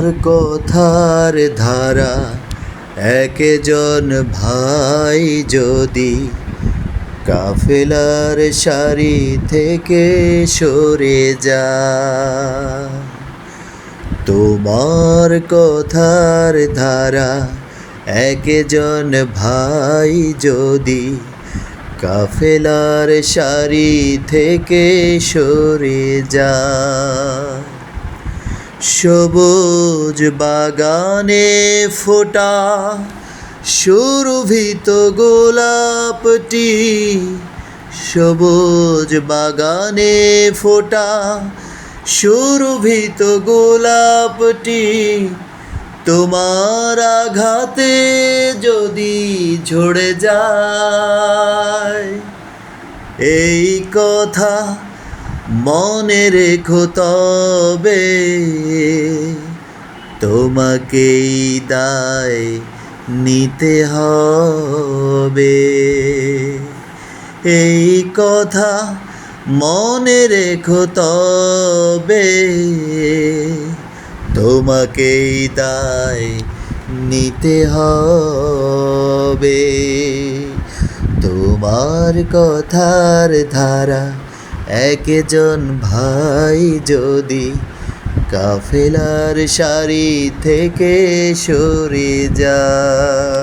তোমার কথার ধারা, একজন ভাই যদি কাফেলার সারি থেকে সরে যা। তোমার কথার ধারা, একজন ভাই যদি কাফেলার সারি থেকে সরে যায় সবুজ বাগানে ফোটা, সুরভিত গোলাপটি। সবুজ বাগানে ফোটা, সুরভিত গোলাপটি। তোমার আঘাতে যদি ঝরে যায়, এই কথা মনে রেখো তবে তোমাকেই দায় নিতে হবে। এই কথা মনে রেখো তবে তোমাকেই দায় নিতে হবে। তোমার কথার ধারা একজন ভাই যদি কাফেলার সারি থেকে সরে যায়।